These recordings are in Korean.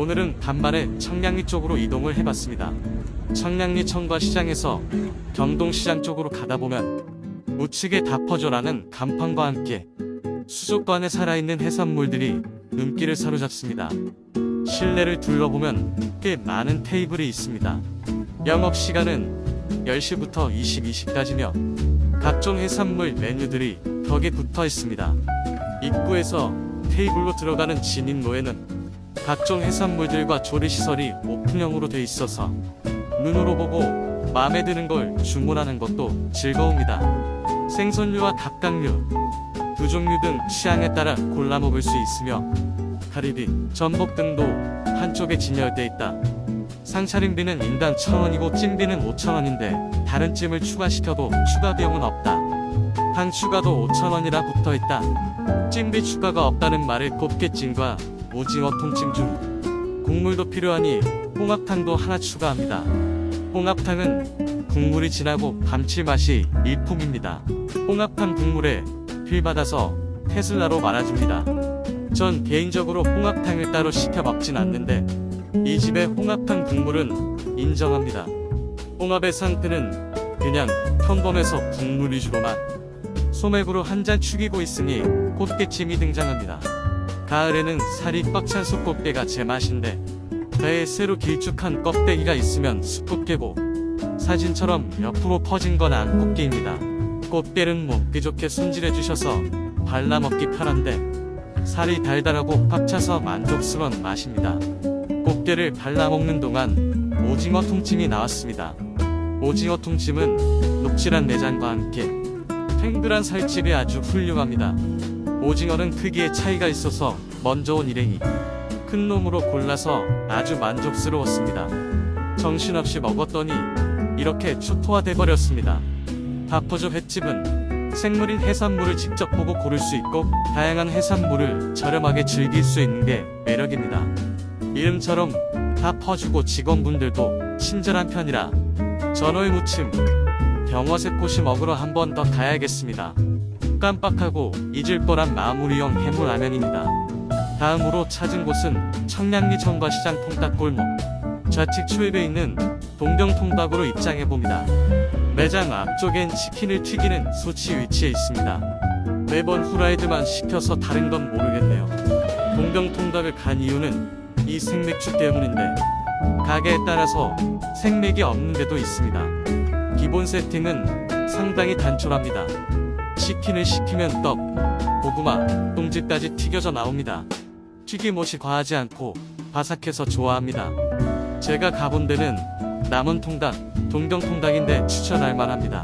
오늘은 간만에 청량리 쪽으로 이동을 해봤습니다. 청량리 청과 시장에서 경동시장 쪽으로 가다 보면 우측에 다 퍼져라는 간판과 함께 수족관에 살아있는 해산물들이 눈길을 사로잡습니다. 실내를 둘러보면 꽤 많은 테이블이 있습니다. 영업시간은 10시부터 22시까지며 각종 해산물 메뉴들이 벽에 붙어 있습니다. 입구에서 테이블로 들어가는 진입로에는 각종 해산물들과 조리시설이 오픈형으로 돼 있어서 눈으로 보고 마음에 드는 걸 주문하는 것도 즐거웁니다. 생선류와 닭강류, 두 종류 등 취향에 따라 골라 먹을 수 있으며 가리비, 전복 등도 한쪽에 진열돼 있다. 상차림비는 인당 1,000원이고 찜비는 5,000원인데 다른 찜을 추가시켜도 추가 비용은 없다. 당 추가도 5,000원이라 붙어 있다. 찜비 추가가 없다는 말을 곱게 찜과 오징어 통찜 중 국물도 필요하니 홍합탕도 하나 추가합니다. 홍합탕은 국물이 진하고 감칠맛이 일품입니다. 홍합탕 국물에 필 받아서 테슬라로 말아줍니다. 전 개인적으로 홍합탕을 따로 시켜 먹진 않는데 이 집의 홍합탕 국물은 인정합니다. 홍합의 상태는 그냥 평범해서 국물 위주로만 소맥으로 한 잔 축이고 있으니 꽃게찜이 등장합니다. 가을에는 살이 꽉찬 숯꽃게가 제맛인데 배에 새로 길쭉한 껍데기가 있으면 숯꽃게고 사진처럼 옆으로 퍼진 건 안꽃게입니다. 꽃게는 먹기 좋게 손질해 주셔서 발라 먹기 편한데 살이 달달하고 꽉 차서 만족스러운 맛입니다. 꽃게를 발라 먹는 동안 오징어 통찜이 나왔습니다. 오징어 통찜은 녹질한 내장과 함께 탱글한 살집이 아주 훌륭합니다. 오징어는 크기에 차이가 있어서 먼저 온 일행이 큰 놈으로 골라서 아주 만족스러웠습니다. 정신없이 먹었더니 이렇게 초토화돼 버렸습니다. 다퍼조 횟집은 생물인 해산물을 직접 보고 고를 수 있고 다양한 해산물을 저렴하게 즐길 수 있는 게 매력입니다. 이름처럼 다 퍼주고 직원분들도 친절한 편이라 전어의 무침, 병어새 꼬시 먹으러 한 번 더 가야겠습니다. 깜빡하고 잊을 뻔한 마무리형 해물라면입니다. 다음으로 찾은 곳은 청량리 청과시장 통닭골목 좌측 추입에 있는 동경통닭으로 입장해봅니다. 매장 앞쪽엔 치킨을 튀기는 소치 위치해 있습니다. 매번 후라이드만 시켜서 다른 건 모르겠네요. 동경통닭을 간 이유는 이 생맥주 때문인데 가게에 따라서 생맥이 없는 데도 있습니다. 기본 세팅은 상당히 단촐합니다. 치킨을 시키면 떡, 고구마, 똥집까지 튀겨져 나옵니다. 튀김옷이 과하지 않고 바삭해서 좋아합니다. 제가 가본 데는 남은 통닭, 동경 통닭인데 추천할 만합니다.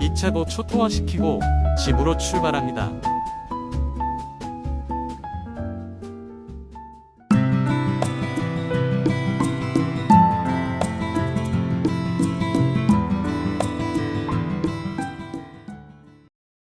2차도 초토화시키고 집으로 출발합니다.